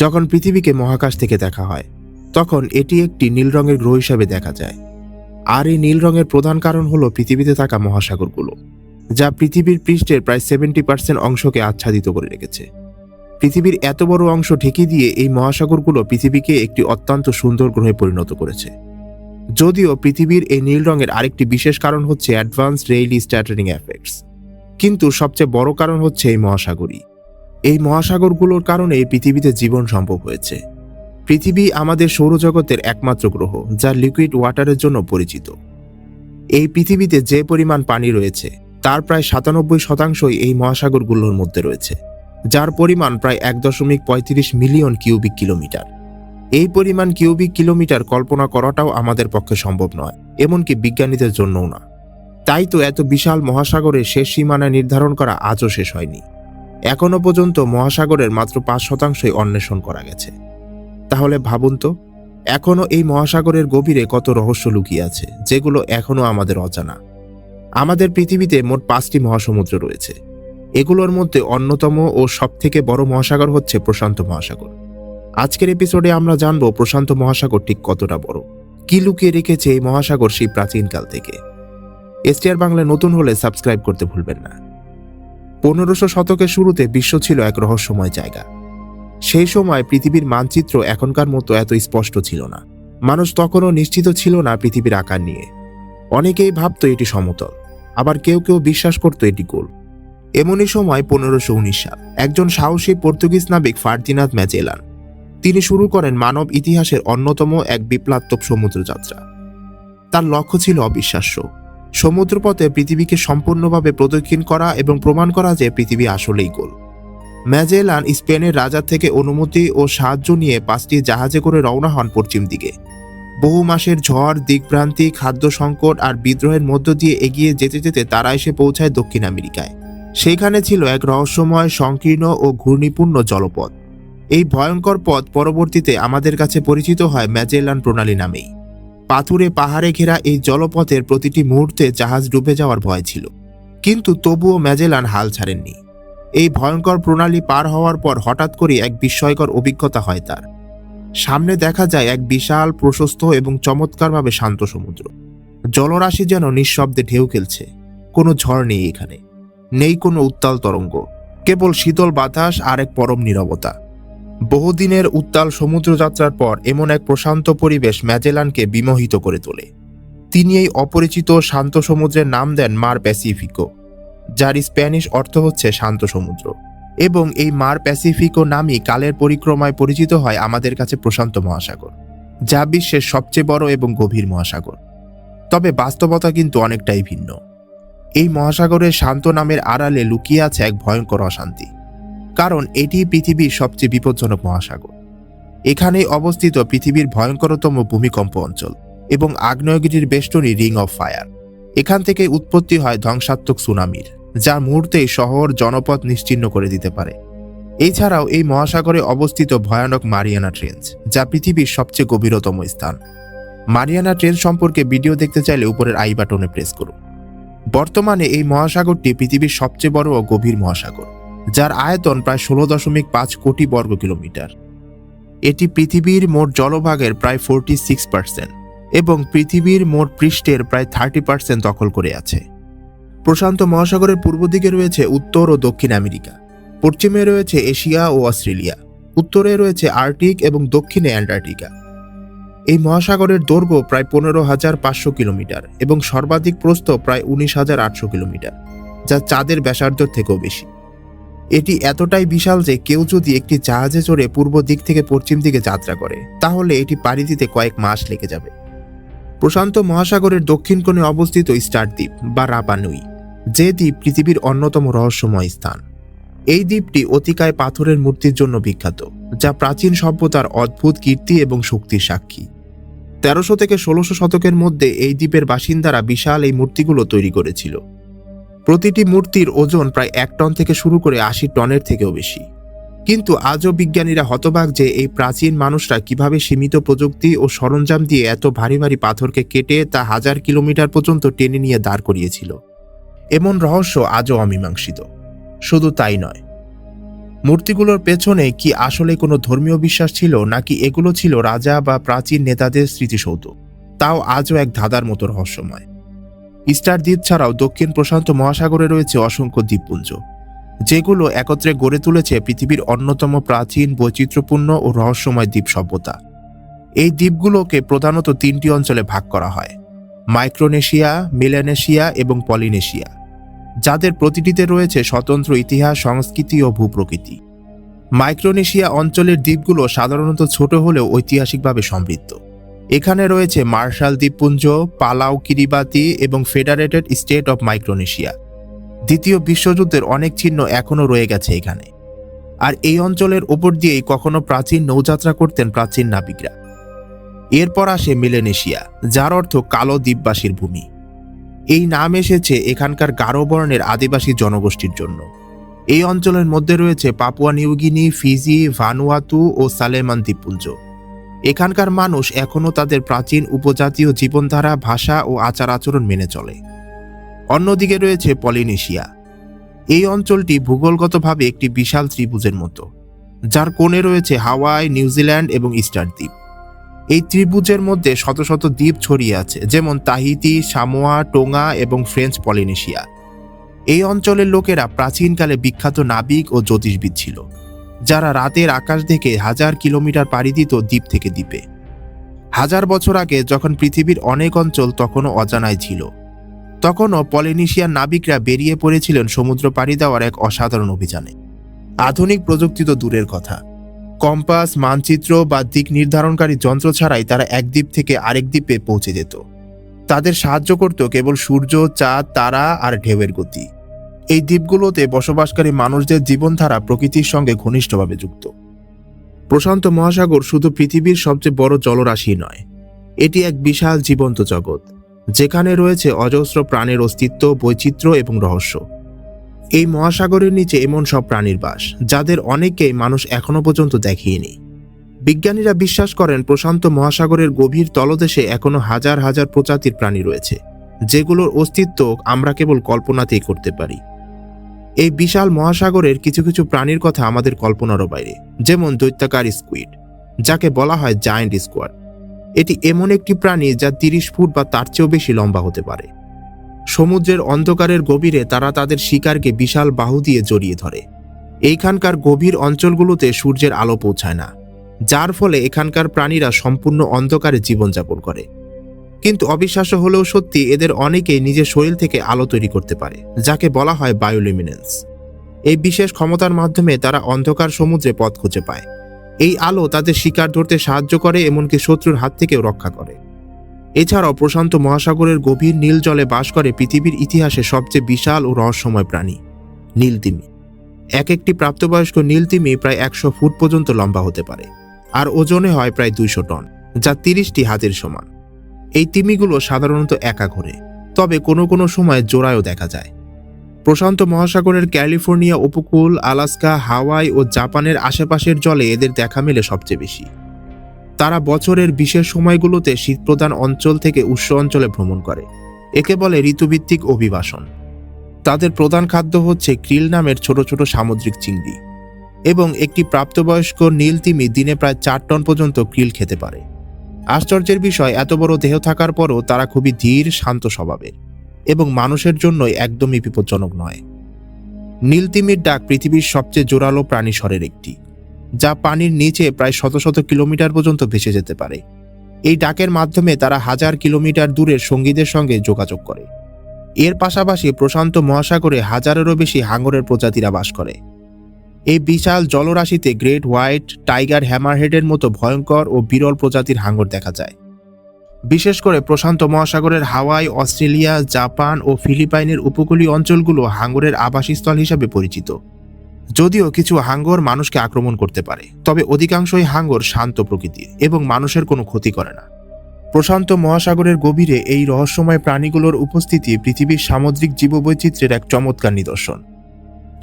যখন পৃথিবীকে মহাকাশ থেকে দেখা হয়, তখন এটি একটি নীল রঙের গ্রহ হিসাবে দেখা যায়। আর এই নীল রঙের প্রধান কারণ হলো পৃথিবীতে থাকা মহাসাগরগুলো, যা পৃথিবীর পৃষ্ঠের প্রায় সেভেন্টি পার্সেন্ট অংশকে আচ্ছাদিত করে রেখেছে। পৃথিবীর এত বড় অংশ ঢেকে দিয়ে এই মহাসাগরগুলো পৃথিবীকে একটি অত্যন্ত সুন্দর গ্রহে পরিণত করেছে। যদিও পৃথিবীর এই নীল রঙের আরেকটি বিশেষ কারণ হচ্ছে অ্যাডভান্স রেইলি স্ট্যাটারিং এফেক্টস কিন্তু সবচেয়ে বড় কারণ হচ্ছে এই মহাসাগরই। এই মহাসাগরগুলোর কারণে পৃথিবীতে জীবন সম্ভব হয়েছে। পৃথিবী আমাদের সৌরজগতের একমাত্র গ্রহ, যা লিকুইড ওয়াটারের জন্য পরিচিত। এই পৃথিবীতে যে পরিমাণ পানি রয়েছে, তার প্রায় সাতানব্বই শতাংশই এই মহাসাগরগুলোর মধ্যে রয়েছে, যার পরিমাণ প্রায় এক দশমিক পঁয়ত্রিশ মিলিয়ন কিউবিক কিলোমিটার। এই পরিমাণ কিউবিক কিলোমিটার কল্পনা করাটাও আমাদের পক্ষে সম্ভব নয়, এমনকি বিজ্ঞানীদের জন্যও না। তাই তো এত বিশাল মহাসাগরের শেষ সীমানা নির্ধারণ করা আজও শেষ হয়নি। এখনও পর্যন্ত মহাসাগরের মাত্র পাঁচ শতাংশই অন্বেষণ করা গেছে। তাহলে ভাবুন তো এখনও এই মহাসাগরের গভীরে কত রহস্য লুকিয়ে আছে, যেগুলো এখনও আমাদের অজানা। আমাদের পৃথিবীতে মোট পাঁচটি মহাসমুদ্র রয়েছে। এগুলোর মধ্যে অন্যতম ও সবথেকে বড় মহাসাগর হচ্ছে প্রশান্ত মহাসাগর। আজকের এপিসোডে আমরা জানব প্রশান্ত মহাসাগর ঠিক কতটা বড়, কি লুকিয়ে রেখেছে এই মহাসাগর সেই প্রাচীনকাল থেকে। এসটিআর বাংলায় নতুন হলে সাবস্ক্রাইব করতে ভুলবেন না। পনেরোশো শতকের শুরুতে বিশ্ব ছিল এক রহস্যময় জায়গা। সেই সময় পৃথিবীর মানচিত্র এখনকার মতো এত স্পষ্ট ছিল না। মানুষ তখনও নিশ্চিত ছিল না পৃথিবীর আকার নিয়ে। অনেকেই ভাবত এটি সমতল, আবার কেউ কেউ বিশ্বাস করত এটি গোল। এমনই সময় পনেরোশো উনিশ সাল, একজন সাহসী পর্তুগিজ নাবিক ফার্দিনাথ ম্যাজেলান। তিনি শুরু করেন মানব ইতিহাসের অন্যতম এক বিপ্লবাত্মক সমুদ্রযাত্রা। তার লক্ষ্য ছিল অবিশ্বাস্য। সমুদ্রপথে পৃথিবীকে সম্পূর্ণভাবে প্রদক্ষিণ করা এবং প্রমাণ করা যে পৃথিবী আসলেই গোল। ম্যাজেলান স্পেনের রাজা থেকে অনুমতি ও সাহায্য নিয়ে পাঁচটি জাহাজে করে রওনা হন পশ্চিম দিকে। বহু মাসের ঝড়, দিকভ্রান্তি, খাদ্য সংকট আর বিদ্রোহের মধ্য দিয়ে এগিয়ে যেতে যেতে তারা এসে পৌঁছায় দক্ষিণ আমেরিকায়। সেখানে ছিল এক রহস্যময়, সংকীর্ণ ও ঘূর্ণিপূর্ণ জলপথ। এই ভয়ঙ্কর পথ পরবর্তীতে আমাদের কাছে পরিচিত হয় ম্যাজেলান প্রণালী নামেই। পাথুরে পাহাড়ে ঘেরা এই জলপথের প্রতিটি মুহূর্তে জাহাজ ডুবে যাওয়ার ভয় ছিল। কিন্তু তবুও ম্যাজেলান হাল ছাড়েননি। এই ভয়ঙ্কর প্রণালী পার হওয়ার পর হঠাৎ করে এক বিস্ময়কর অভিজ্ঞতা হয় তার। সামনে দেখা যায় এক বিশাল, প্রশস্ত এবং চমৎকারভাবে শান্ত সমুদ্র। জলরাশি যেন নিঃশব্দে ঢেউ খেলছে। কোনো ঝড় নেই এখানে। নেই কোনো উত্তাল তরঙ্গ। কেবল শীতল বাতাস আর এক পরম নীরবতা। বহুদিনের উত্তাল সমুদ্রযাত্রার পর এমন এক প্রশান্ত পরিবেশ ম্যাজেলানকে বিমোহিত করে তোলে। তিনি এই অপরিচিত শান্ত সমুদ্রের নাম দেন মার প্যাসিফিকো, যার স্প্যানিশ অর্থ হচ্ছে শান্ত সমুদ্র। এবং এই মার প্যাসিফিকো নামই কালের পরিক্রমায় পরিচিত হয় আমাদের কাছে প্রশান্ত মহাসাগর, যা বিশ্বের সবচেয়ে বড় এবং গভীর মহাসাগর। তবে বাস্তবতা কিন্তু অনেকটাই ভিন্ন। এই মহাসাগরের শান্ত নামের আড়ালে লুকিয়ে আছে এক ভয়ঙ্কর অশান্তি। কারণ এটি পৃথিবীর সবচেয়ে বিপজ্জনক মহাসাগর। এখানেই অবস্থিত পৃথিবীর ভয়ঙ্করতম ভূমিকম্প অঞ্চল এবং আগ্নেয়গিরির বেষ্টনী রিং অফ ফায়ার এখান থেকে উৎপত্তি হয় ধ্বংসাত্মক সুনামির, যা মুহূর্তেই শহর জনপদ নিশ্চিহ্ন করে দিতে পারে। এছাড়াও এই মহাসাগরে অবস্থিত ভয়ানক মারিয়ানা ট্রেঞ্চ যা পৃথিবীর সবচেয়ে গভীরতম স্থান। মারিয়ানা ট্রেঞ্চ সম্পর্কে ভিডিও দেখতে চাইলে উপরের আই বাটনে প্রেস করুন। বর্তমানে এই মহাসাগরটি পৃথিবীর সবচেয়ে বড় ও গভীর মহাসাগর। যার আয়তন প্রায় ষোলো দশমিক পাঁচ কোটি বর্গ কিলোমিটার। এটি পৃথিবীর মোট জলভাগের প্রায় ফোরটি সিক্স পার্সেন্ট এবং পৃথিবীর মোট পৃষ্ঠের প্রায় থার্টি পার্সেন্ট দখল করে আছে। প্রশান্ত মহাসাগরের পূর্ব দিকে রয়েছে উত্তর ও দক্ষিণ আমেরিকা। পশ্চিমে রয়েছে এশিয়া ও অস্ট্রেলিয়া। উত্তরে রয়েছে আর্কটিক এবং দক্ষিণে অ্যান্টার্কটিকা। এই মহাসাগরের দৈর্ঘ্য প্রায় পনেরো হাজার পাঁচশো কিলোমিটার এবং সর্বাধিক প্রস্থ প্রায় উনিশ হাজার আটশো কিলোমিটার, যা চাঁদের ব্যাসার্ধর থেকেও বেশি। এটি এতটাই বিশাল যে কেউ যদি একটি জাহাজে চড়ে পূর্ব দিক থেকে পশ্চিম দিকে যাত্রা করে, তাহলে এটি পাড়ি দিতে কয়েক মাস লেগে যাবে। প্রশান্ত মহাসাগরের দক্ষিণ কোণে অবস্থিত স্টার দ্বীপ বা রাপানুই যে দ্বীপ পৃথিবীর অন্যতম রহস্যময় স্থান। এই দ্বীপটি অতিকায় পাথরের মূর্তির জন্য বিখ্যাত, যা প্রাচীন সভ্যতার অদ্ভুত কীর্তি এবং শক্তির সাক্ষী। তেরোশো থেকে ষোলোশো শতকের মধ্যে এই দ্বীপের বাসিন্দারা বিশাল এই মূর্তিগুলো তৈরি করেছিল। প্রতিটি মূর্তির ওজন প্রায় এক টন থেকে শুরু করে আশি টনের থেকেও বেশি। কিন্তু আজও বিজ্ঞানীরা হতবাক যে এই প্রাচীন মানুষরা কীভাবে সীমিত প্রযুক্তি ও সরঞ্জাম দিয়ে এত ভারী ভারী পাথরকে কেটে তা হাজার কিলোমিটার পর্যন্ত টেনে নিয়ে দাঁড় করিয়েছিল। এমন রহস্য আজও অমীমাংসিত। শুধু তাই নয়। মূর্তিগুলোর পেছনে কি আসলে কোনো ধর্মীয় বিশ্বাস ছিল, নাকি এগুলো ছিল রাজা বা প্রাচীন নেতাদের স্মৃতিসৌধ? তাও আজও এক ধাঁধার মতো রহস্যময়। ইস্টার দ্বীপ ছাড়াও দক্ষিণ প্রশান্ত মহাসাগরে রয়েছে অসংখ্য দ্বীপপুঞ্জ, যেগুলো একত্রে গড়ে তুলেছে পৃথিবীর অন্যতম প্রাচীন বৈচিত্র্যপূর্ণ ও রহস্যময় দ্বীপ সভ্যতা। এই দ্বীপগুলোকে প্রধানত তিনটি অঞ্চলে ভাগ করা হয়, মাইক্রোনেশিয়া, মিলেনেশিয়া এবং পলিনেশিয়া, যাদের প্রতিটিতে রয়েছে স্বতন্ত্র ইতিহাস, সংস্কৃতি ও ভূপ্রকৃতি। মাইক্রোনেশিয়া অঞ্চলের দ্বীপগুলো সাধারণত ছোট হলেও ঐতিহাসিকভাবে সমৃদ্ধ। এখানে রয়েছে মার্শাল দ্বীপপুঞ্জ, পালাও কিরিবাতি এবং ফেডারেটেড স্টেট অব মাইক্রোনেশিয়া। দ্বিতীয় বিশ্বযুদ্ধের অনেক চিহ্ন এখনও রয়ে গেছে এখানে। আর এই অঞ্চলের ওপর দিয়েই কখনো প্রাচীন নৌযাত্রা করতেন প্রাচীন নাবিকরা। এরপর আসে মিলেনেশিয়া, যার অর্থ কালো দ্বীপবাসীর ভূমি। এই নাম এসেছে এখানকার গারো বর্ণের আদিবাসী জনগোষ্ঠীর জন্য। এই অঞ্চলের মধ্যে রয়েছে Papua New Guinea Fiji, Vanuatu ও সালেমান দ্বীপপুঞ্জ। এখানকার মানুষ এখনও তাদের প্রাচীন উপজাতীয় জীবনধারা, ভাষা ও আচার আচরণ মেনে চলে। অন্যদিকে রয়েছে পলিনেশিয়া। এই অঞ্চলটি ভূগোলগতভাবে একটি বিশাল ত্রিভুজের মতো, যার কোণে রয়েছে হাওয়াই নিউজিল্যান্ড এবং ইস্টার দ্বীপ। এই ত্রিভুজের মধ্যে শত শত দ্বীপ ছড়িয়ে আছে, যেমন তাহিতি, সামোয়া, টোঙা এবং ফ্রেঞ্চ পলিনেশিয়া। এই অঞ্চলের লোকেরা প্রাচীনকালে বিখ্যাত নাবিক ও জ্যোতিষবিদ ছিল। যারা রাতের আকাশ দেখে হাজার কিলোমিটার পাড়ি দিত দ্বীপ থেকে দ্বীপে। হাজার বছর আগে যখন পৃথিবীর অনেক অঞ্চল তখনও অজানায় ছিল। তখনও পলিনেশিয়ার নাবিকরা বেরিয়ে পড়েছিলেন সমুদ্র পাড়ি দেওয়ার এক অসাধারণ অভিযানে। আধুনিক প্রযুক্তি তো দূরের কথা। কম্পাস, মানচিত্র বা দিক নির্ধারণকারী যন্ত্র ছাড়াই তারা এক দ্বীপ থেকে আরেক দ্বীপে পৌঁছে যেত। তাদের সাহায্য করত কেবল সূর্য, চাঁদ, তারা আর ঢেউয়ের গতি। এই দ্বীপগুলোতে বসবাসকারী মানুষদের জীবনধারা প্রকৃতির সঙ্গে ঘনিষ্ঠভাবে যুক্ত। প্রশান্ত মহাসাগর শুধু পৃথিবীর সবচেয়ে বড় জলরাশি নয়, এটি এক বিশাল জীবন্ত জগৎ, যেখানে রয়েছে অজস্র প্রাণের অস্তিত্ব, বৈচিত্র্য এবং রহস্য। এই মহাসাগরের নিচে এমন সব প্রাণীর বাস, যাদের অনেকেই মানুষ এখনও পর্যন্ত দেখেনি বিজ্ঞানীরা বিশ্বাস করেন প্রশান্ত মহাসাগরের গভীর তলদেশে এখনও হাজার হাজার প্রজাতির প্রাণী রয়েছে, যেগুলোর অস্তিত্ব আমরা কেবল কল্পনাতেই করতে পারি। এই বিশাল মহাসাগরের কিছু কিছু প্রাণীর কথা আমাদের কল্পনারও বাইরে, যেমন দৈত্যাকার স্কুইড, যাকে বলা হয় জায়েন্ট স্কোয়াড। এটি এমন একটি প্রাণী যা তিরিশ ফুট বা তার চেয়েও বেশি লম্বা হতে পারে। সমুদ্রের অন্ধকারের গভীরে তারা তাদের শিকারকে বিশাল বাহু দিয়ে জড়িয়ে ধরে। এইখানকার গভীর অঞ্চলগুলোতে সূর্যের আলো পৌঁছায় না, যার ফলে এখানকার প্রাণীরা সম্পূর্ণ অন্ধকারে জীবনযাপন করে। কিন্তু অবিশ্বাস্য হলেও সত্যি এদের অনেকেই নিজের শরীর থেকে আলো তৈরি করতে পারে, যাকে বলা হয় বায়োলিমিনেন্স। এই বিশেষ ক্ষমতার মাধ্যমে তারা অন্ধকার সমুদ্রে পথ খুঁজে পায়। এই আলো তাদের শিকার ধরতে সাহায্য করে, এমনকি শত্রুর হাত থেকেও রক্ষা করে। এছাড়াও প্রশান্ত মহাসাগরের গভীর নীল জলে বাস করে পৃথিবীর ইতিহাসে সবচেয়ে বিশাল ও রহস্যময় প্রাণী, নীলতিমি। এক একটি প্রাপ্তবয়স্ক নীলতিমি প্রায় একশো ফুট পর্যন্ত লম্বা হতে পারে, আর ওজনে হয় প্রায় দুইশো টন, যা তিরিশটি হাতের সমান। এই তিমিগুলো সাধারণত একা ঘোরে, তবে কোনো কোনো সময় জোড়ায়ও দেখা যায়। প্রশান্ত মহাসাগরের ক্যালিফোর্নিয়া উপকূল, আলাস্কা, হাওয়াই ও জাপানের আশেপাশের জলে এদের দেখা মেলে সবচেয়ে বেশি। তারা বছরের বিশেষ সময়গুলোতে শীতপ্রধান অঞ্চল থেকে উষ্ণ অঞ্চলে ভ্রমণ করে, একে বলে ঋতুভিত্তিক অভিবাসন। তাদের প্রধান খাদ্য হচ্ছে ক্রিল নামের ছোট ছোট সামুদ্রিক চিংড়ি এবং একটি প্রাপ্তবয়স্ক নীল তিমি দিনে প্রায় চার টন পর্যন্ত ক্রিল খেতে পারে। আশ্চর্যের বিষয়, এত বড় দেহ থাকার পরও তারা খুবই ধীর, শান্ত স্বভাবের এবং মানুষের জন্যই একদমই বিপজ্জনক নয়। নীলতিমির ডাক পৃথিবীর সবচেয়ে জোরালো প্রাণীস্বরের একটি, যা পানির নিচে প্রায় শত শত কিলোমিটার পর্যন্ত ভেসে যেতে পারে। এই ডাকের মাধ্যমে তারা হাজার কিলোমিটার দূরের সঙ্গীদের সঙ্গে যোগাযোগ করে। এর পাশাপাশি প্রশান্ত মহাসাগরে হাজারেরও বেশি হাঙরের প্রজাতিরা বাস করে। এই বিশাল জলরাশিতে গ্রেট হোয়াইট টাইগার হ্যামারহেডের মতো ভয়ঙ্কর ও বিরল প্রজাতির হাঙ্গর দেখা যায়। বিশেষ করে প্রশান্ত মহাসাগরের হাওয়াই, অস্ট্রেলিয়া, জাপান ও ফিলিপাইনের উপকূলীয় অঞ্চলগুলো হাঙ্গরের আবাসস্থল হিসাবে পরিচিত। যদিও কিছু হাঙ্গর মানুষকে আক্রমণ করতে পারে, তবে অধিকাংশই হাঙ্গর শান্ত প্রকৃতির এবং মানুষের কোনো ক্ষতি করে না। প্রশান্ত মহাসাগরের গভীরে এই রহস্যময় প্রাণীগুলোর উপস্থিতি পৃথিবীর সামুদ্রিক জীববৈচিত্র্যের এক চমৎকার নিদর্শন।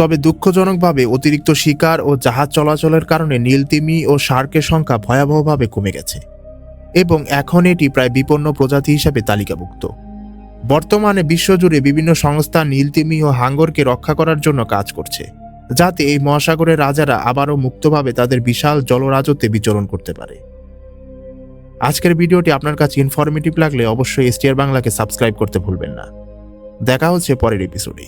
তবে দুঃখজনকভাবে অতিরিক্ত শিকার ও জাহাজ চলাচলের কারণে নীলতিমি ও শার্কের সংখ্যা ভয়াবহভাবে কমে গেছে এবং এখন এটি প্রায় বিপন্ন প্রজাতি হিসাবে তালিকাভুক্ত। বর্তমানে বিশ্বজুড়ে বিভিন্ন সংস্থা নীলতিমি ও হাঙ্গরকে রক্ষা করার জন্য কাজ করছে, যাতে এই মহাসাগরের রাজারা আবারও মুক্তভাবে তাদের বিশাল জলরাজত্বে বিচরণ করতে পারে। আজকের ভিডিওটি আপনার কাছে ইনফরমেটিভ লাগলে অবশ্যই এসটিআর বাংলাকে সাবস্ক্রাইব করতে ভুলবেন না। দেখা হচ্ছে পরের এপিসোডে